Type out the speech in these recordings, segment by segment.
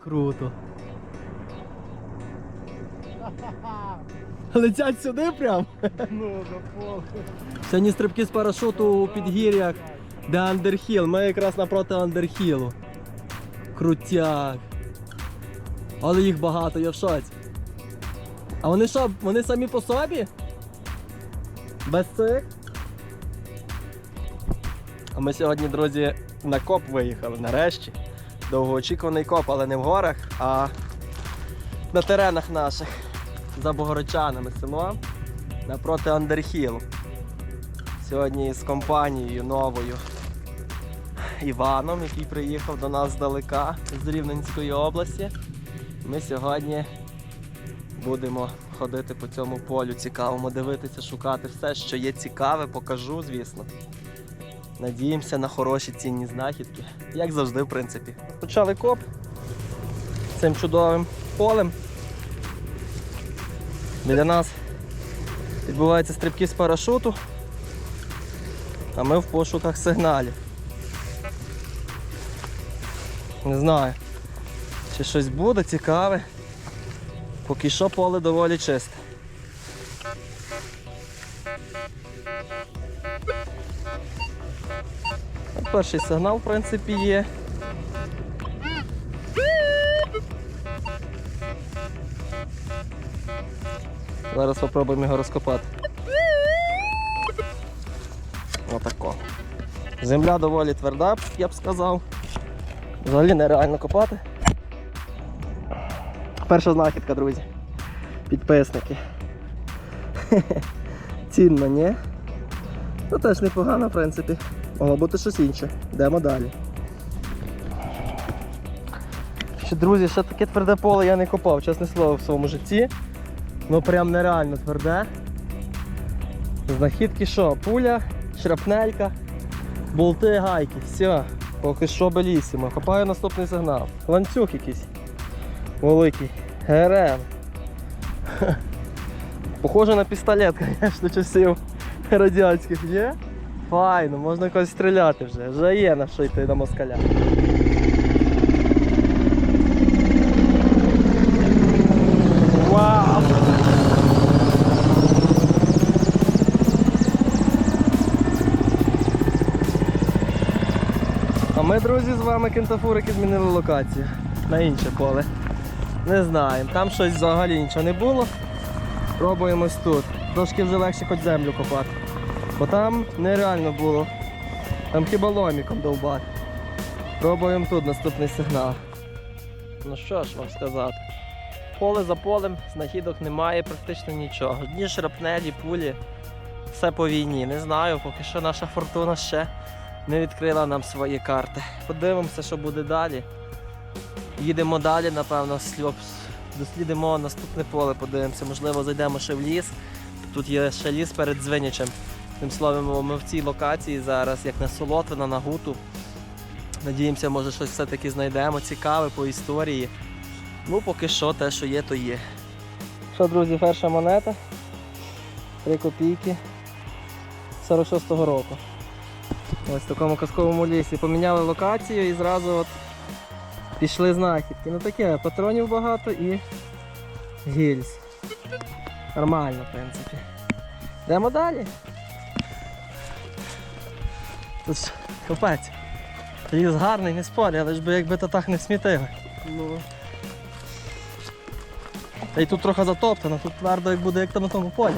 Круто. Летять сюди прям. Ну. Сьогодні стрибки з парашуту у підгір'ях, де Андерхіл. Ми якраз напроти Андерхілу. Крутяк. Але їх багато, я в шоці. А вони що, вони самі по собі? Без цих? А ми сьогодні, друзі, на коп виїхали нарешті. Довгоочікуваний коп, але не в горах, а на теренах наших. За Богородчанами село напроти Андерхілу. Сьогодні з компанією новою Іваном, який приїхав до нас здалека з Рівненської області. Ми сьогодні будемо ходити по цьому полю цікавому, дивитися, шукати все, що є цікаве, покажу, звісно. Надіємося на хороші цінні знахідки, як завжди, в принципі. Почали коп цим чудовим полем. Біля нас відбуваються стрибки з парашуту, а ми в пошуках сигналів. Не знаю, чи щось буде цікаве. Поки що поле доволі чисте. Перший сигнал, в принципі, є. Зараз спробуємо його розкопати. Отако. Земля доволі тверда, я б сказав. Взагалі нереально копати. Перша знахідка, друзі. Підписники. Цінно, ні? Ну теж непогано, в принципі. Могло бути щось інше. Йдемо далі. Ще, друзі, ще таке тверде поле я не копав, чесне слово, в своєму житті. Ну прям нереально тверде. Знахідки що? Пуля, шрапнелька, болти, гайки. Все, поки що белісимо. Копаю наступний сигнал. Ланцюг якийсь. Великий. ГРМ. Похоже на пістолет, звісно, часів радянських, є? Файно, можна когось стріляти вже. Вже є на що йти на москаля. Вау! А ми, друзі, з вами кентафурики змінили локацію на інше поле. Не знаємо, там щось взагалі нічого не було. Пробуємо ось тут. Трошки вже легше хоч землю копати. Бо там нереально було. Там хіба ломіком довбати. Пробуємо тут наступний сигнал. Ну що ж вам сказати. Поле за полем, знахідок немає практично нічого. Одні шрапнелі, пулі, все по війні. Не знаю, поки що наша фортуна ще не відкрила нам свої карти. Подивимося, що буде далі. Їдемо далі, напевно, сльоп- дослідимо наступне поле, подивимося, можливо, зайдемо ще в ліс. Тут є ще ліс перед Дзвинячем. Тим словом, ми в цій локації зараз, як на Солотвина, на Гуту. Надіємося, може щось все-таки знайдемо цікаве по історії. Ну, поки що те, що є, то є. Що, друзі, перша монета. 3 копійки 46-го року. Ось в такому казковому лісі. Поміняли локацію і зразу от пішли знахідки. Ну таке, патронів багато і гільз. Нормально, в принципі. Йдемо далі. Тут ж капець. Ліс гарний, не спорю, але ж би якби то так не смітили. Ну. Та й тут трохи затоптано, тут твердо як буде, як там на тому полі.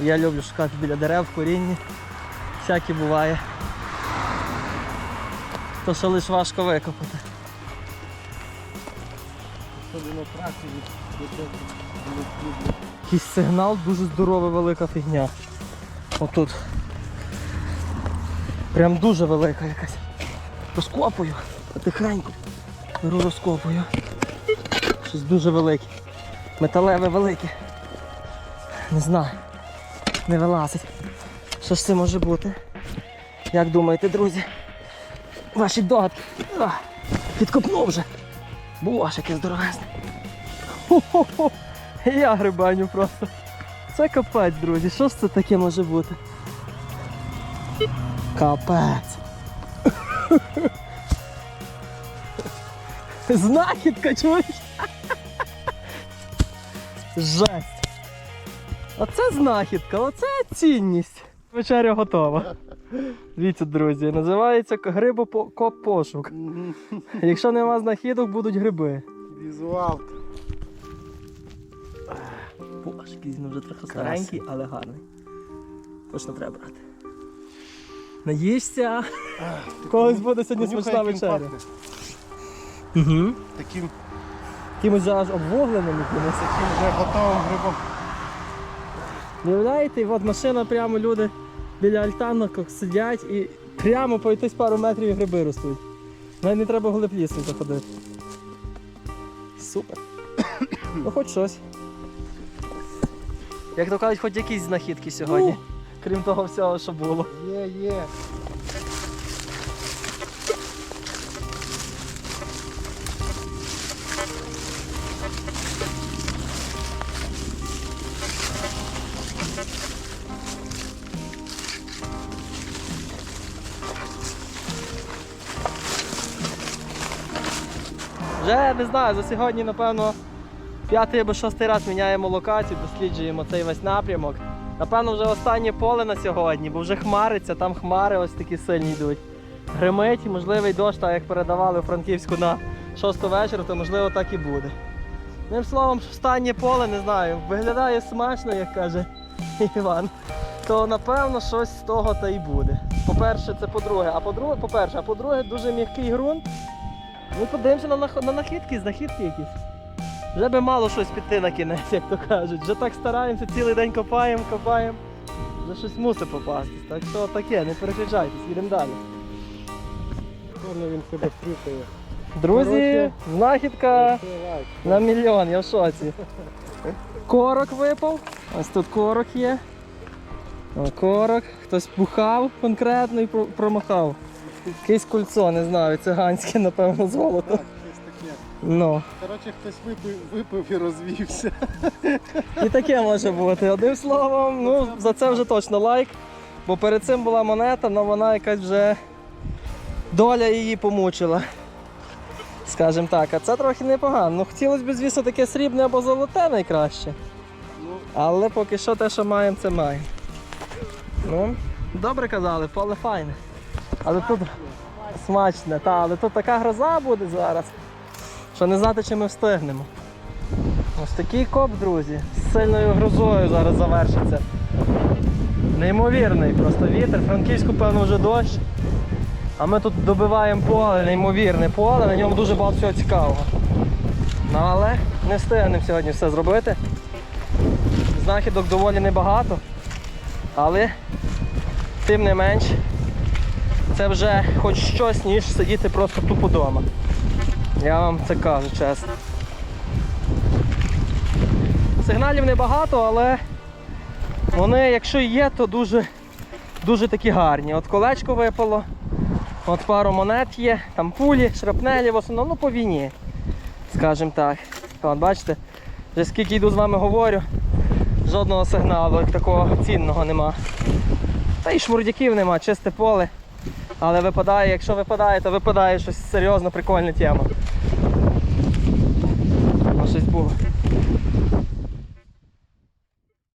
Я люблю шукати біля дерев, корінні. Всяке буває. То що лиш важко викопати. Особливо праці від Якийсь сигнал, дуже здорова велика фігня. Отут. Прям дуже велика якась. Розкопую. Потихеньку. Беру розкопую. Щось дуже велике. Металеве велике. Не знаю. Не вилазить. Що ж це може бути? Як думаєте, друзі? Ваші догадки. Підкопнув вже. Боже, яке здоровезне. Хо-хо-хо. Я грибаню просто. Це капець, друзі. Що ж це таке може бути? Капець. Знахідка, чуєш? Жесть. Оце знахідка, оце цінність. Вечеря готова. Дивіться, друзі, називається грибопошук. Якщо нема знахідок, будуть гриби. Візуал. Боже, якийсь він вже трохи старенький, але гарний. Точно треба брати. Наїшся. Колись буде сьогодні смачна вечеря. Угу. Таким, Якимось же аж обвогленим якимось. таким вже готовим грибом. Уявляєте, і от машина прямо люди біля альтанок сидять і прямо по якось пару метрів і гриби ростуть. Навіть не треба глиб лісу заходити. Супер. ну хоч щось. Як то кажуть, хоч якісь знахідки сьогодні. Крім того всього, що було. Є, є. Вже не знаю, за сьогодні, напевно, п'ятий або шостий раз міняємо локацію, досліджуємо цей весь напрямок. Напевно, вже останнє поле на сьогодні, бо вже хмариться, там хмари ось такі сильні йдуть. Гримить, можливий дощ, так як передавали у Франківську на 6 вечора, то можливо так і буде. Одним словом, останнє поле, не знаю, виглядає смачно, як каже Іван. То напевно щось з того та й буде. По-перше, це по-друге, а по-друге, по-перше, а по-друге, дуже м'який ґрунт. Ну, подивимося на, нах- на нахідки, знахідки якісь. Вже би мало щось піти на кінець, як то кажуть. Вже так стараємося, цілий день копаємо, копаємо. Вже щось мусить попастись. Так що таке, не переключайтесь, їдемо далі. Він себе втрюкає. Друзі, знахідка на мільйон, я в шоці. Корок випав. Ось тут корок є. О, корок. Хтось бухав конкретно і промахав. Якесь кольцо, не знаю, циганське, напевно, золото. Ну. Коротше, хтось випив, випив і розвівся. І таке може бути. Одним словом, ну за це вже точно лайк. Бо перед цим була монета, але вона якась вже доля її помучила. Скажем так, а це трохи непогано. Ну хотілося б, звісно, таке срібне або золоте найкраще. Ну, Але поки що те, що маємо, це маємо. Ну, добре казали, поле файне. Але тут смачне, та, але тут така гроза буде зараз, що не знати, чи ми встигнемо. Ось такий коп, друзі, з сильною грозою зараз завершиться. Неймовірний просто вітер. Франківську, певно, вже дощ. А ми тут добиваємо поле, неймовірне поле, на ньому дуже багато всього цікавого. Ну, але не встигнемо сьогодні все зробити. Знахідок доволі небагато, але тим не менш це вже хоч щось, ніж сидіти просто тупо вдома. Я вам це кажу чесно. Сигналів небагато, але вони, якщо є, то дуже, дуже такі гарні. От колечко випало, от пару монет є, там пулі, шрапнелі в основному по війні, скажімо так. От бачите, вже скільки йду з вами говорю, жодного сигналу такого цінного нема. Та й шмурдяків нема, чисте поле. Але випадає, якщо випадає, то випадає щось серйозно прикольна тема. Щось було.